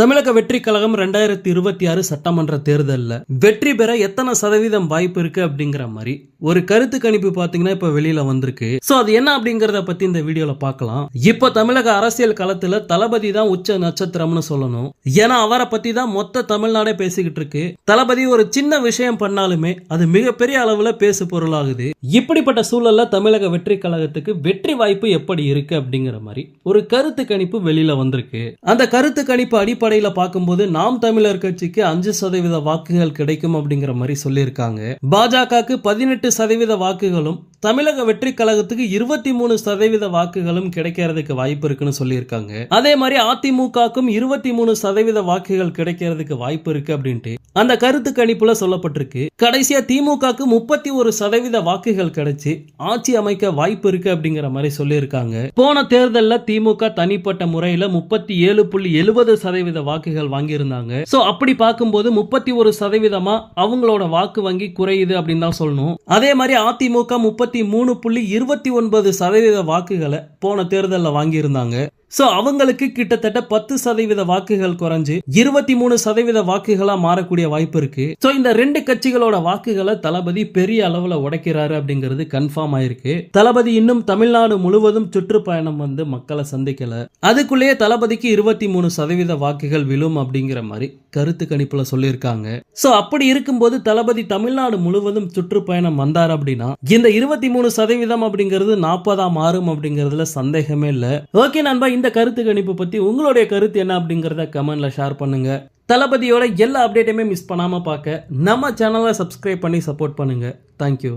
தமிழக வெற்றி கழகம் ரெண்டாயிரத்தி இருபத்தி ஆறு சட்டமன்ற தேர்தலில் வெற்றி பெற எத்தனை சதவீதம் வாய்ப்பு இருக்கு அப்படிங்கிற மாதிரி ஒரு கருத்து கணிப்பு பாத்தீங்கன்னா இப்ப வெளியில வந்திருக்கு. சோ அது என்ன அப்படிங்கறத பத்தி இந்த வீடியோல பார்க்கலாம் இப்ப தமிழக அரசியல் களத்துல தளபதி தான் உச்ச நட்சத்திரம்னு சொல்லணும். ஏன்னா அவரை பத்தி தான் மொத்த தமிழ்நாடே பேசிக்கிட்டு இருக்கு. தளபதி ஒரு சின்ன விஷயம் பண்ணாலுமே அது மிகப்பெரிய அளவுல பேசு பொருளாகுது. இப்படிப்பட்ட சூழல்ல தமிழக வெற்றி கழகத்துக்கு வெற்றி வாய்ப்பு எப்படி இருக்கு அப்படிங்கிற மாதிரி ஒரு கருத்து கணிப்பு வெளியில வந்திருக்கு. அந்த கருத்து கணிப்பு அடிப்படை அடிப்படையில பார்க்கும்போது நாம் தமிழர் கட்சிக்கு அஞ்சு சதவீத வாக்குகள் கிடைக்கும் அப்படிங்கிற மாதிரி சொல்லியிருக்காங்க. பாஜகவுக்கு பதினெட்டு சதவீத வாக்குகளும் தமிழக வெற்றி கழகத்துக்கு இருபத்தி மூணு சதவீத வாக்குகளும் கிடைக்கிறதுக்கு வாய்ப்பு இருக்குன்னு சொல்லியிருக்காங்க. அதே மாதிரி அதிமுகக்கும் இருபத்தி மூணு சதவீத வாக்குகள் கிடைக்கிறதுக்கு வாய்ப்பு இருக்கு அப்படின்ட்டு அந்த கருத்து கணிப்புல சொல்லப்பட்டிருக்கு. கடைசியா திமுகக்கு முப்பத்தி ஒரு சதவீத வாக்குகள் கிடைச்சு ஆட்சி அமைக்க வாய்ப்பு இருக்கு அப்படிங்கிற மாதிரி சொல்லியிருக்காங்க. போன தேர்தலில் திமுக தனிப்பட்ட முறையில முப்பத்தி ஏழு புள்ளி எழுபது சதவீத வாக்குகள் வாங்கியிருந்தாங்க. சோ அப்படி பார்க்கும்போது முப்பத்தி ஒரு சதவீதமா அவங்களோட வாக்கு வங்கி குறையுது அப்படின்னு தான் சொல்லணும். அதே மாதிரி அதிமுக முப்பத்தி மூணு புள்ளி இருபத்தி ஒன்பது சதவீத வாக்குகளை போன தேர்தலில் வாங்கியிருந்தாங்க. சோ அவங்களுக்கு கிட்டத்தட்ட பத்து சதவீத வாக்குகள் குறைஞ்சு இருபத்தி மூணு சதவீத வாக்குகளா மாறக்கூடிய வாய்ப்பு இருக்கு. சோ இந்த ரெண்டு கட்சிகளோட வாக்குகளை தளபதி பெரிய அளவுல உடைக்கிறாரு அப்படிங்கிறது கன்ஃபார்ம் ஆயிருக்கு. தளபதி இன்னும் தமிழ்நாடு முழுவதும் சுற்றுப்பயணம் வந்து மக்களை சந்திக்கல. அதுக்குள்ளேயே தளபதிக்கு இருபத்தி மூணு சதவீத வாக்குகள் விழும் அப்படிங்கிற மாதிரி கருத்து கணிப்புல சொல்லியிருக்காங்க. சோ அப்படி இருக்கும்போது தளபதி தமிழ்நாடு முழுவதும் சுற்றுப்பயணம் வந்தார் அப்படின்னா இந்த இருபத்தி மூணு சதவீதம் அப்படிங்கிறது நாற்பதா மாறும் அப்படிங்கிறதுல சந்தேகமே இல்ல. ஓகே நண்பா இந்த கருத்து கணிப்பு பத்தி உங்களுடைய கருத்து என்ன அப்படிங்கறத கமெண்ட்ல ஷேர் பண்ணுங்க. தளபதியோட எல்லா அப்டேட்டையுமே மிஸ் பண்ணாம பார்க்க நம்ம சேனலை சப்ஸ்கிரைப் பண்ணி சப்போர்ட் பண்ணுங்க. தேங்க்யூ